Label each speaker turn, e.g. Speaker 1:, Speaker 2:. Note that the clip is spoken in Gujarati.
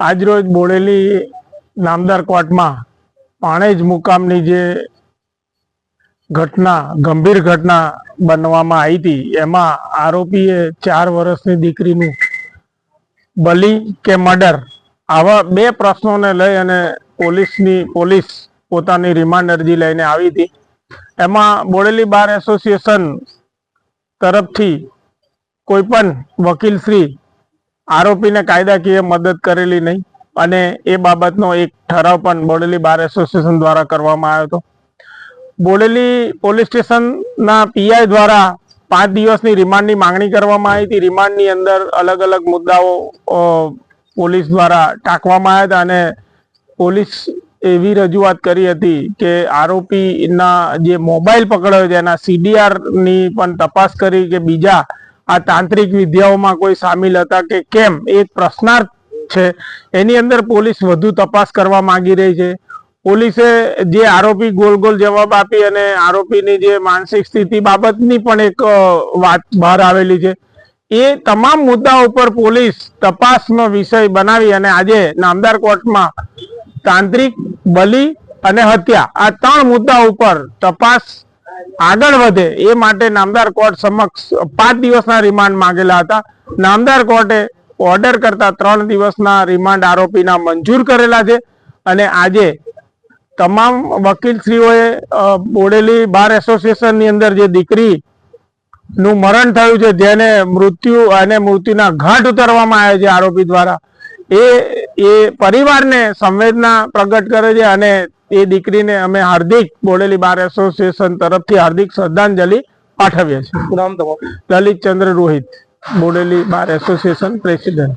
Speaker 1: આજરોજ બોડેલી નામદાર કોર્ટમાં પાણેજ મુકામની જે ઘટના, ગંભીર ઘટના બનવામાં આવી હતી, એમાં આરોપીએ ચાર વર્ષની દીકરીનું બલી કે મર્ડર આવા બે પ્રશ્નોને લઈ અને પોલીસની, પોલીસ પોતાની રિમાન્ડ અરજી લઈને આવી હતી. એમાં બોડેલી બાર એસોસિએશન તરફથી કોઈ પણ વકીલશ્રી આરોપીને કાયદાકીય મદદ કરેલી નહીં અને એ બાબતનો એક ઠરાવ પણ બોડેલી બાર એસોસિએશન દ્વારા કરવામાં આવ્યો હતો. બોડેલી પોલીસ સ્ટેશનના પીઆઈ દ્વારા પાંચ દિવસની રિમાન્ડની માંગણી કરવામાં આવી હતી. રિમાન્ડની અંદર અલગ અલગ મુદ્દાઓ પોલીસ દ્વારા ટાંકવામાં આવ્યા હતા અને પોલીસ એવી રજૂઆત કરી હતી કે આરોપીના જે મોબાઈલ પકડાયો છે, એના સીડીઆરની પણ તપાસ કરી કે બીજા આ તાંત્રિક વિદ્યાઓમાં કોઈ સામેલ હતા કે કેમ? એક પ્રશ્નાર્થ છે. એની અંદર પોલીસ વધુ તપાસ કરવા માંગી રહી છે. પોલીસે જે આરોપી ગોલ ગોલ જવાબ આપી અને આરોપીની જે માનસિક સ્થિતિ બાબતની પણ એક વાત બહાર આવેલી છે. એ તમામ મુદ્દા ઉપર પોલીસ તપાસનો વિષય બનાવી અને આજે નામદાર કોર્ટમાં તાંત્રિક બલી અને હત્યા આ ત્રણ મુદ્દા ઉપર તપાસ આગળ વધે એ માટે નામદાર કોર્ટ સમક્ષ પાંચ દિવસના રિમાન્ડ માંગેલા હતા. નામદાર કોર્ટે ઓર્ડર કરતા ત્રણ દિવસના રિમાન્ડ આરોપીના મંજૂર કરેલા છે અને આજે તમામ વકીલશ્રીઓએ બોડેલી બાર એસોસિએશનની અંદર જે દીકરી નું મરણ થયું છે, જેને મૃત્યુ અને મૃત્યુના ઘાટ ઉતારવામાં આવ્યા છે આરોપી દ્વારા, એ એ પરિવારને સંવેદના પ્રગટ કરે છે અને એ દીકરીને અમે હાર્દિક બોડેલી બાર એસોસિએશન તરફથી હાર્દિક શ્રદ્ધાંજલિ પાઠવીએ છીએ.
Speaker 2: નામ
Speaker 1: Lalit Chandra Rohit Bodeli bar association president.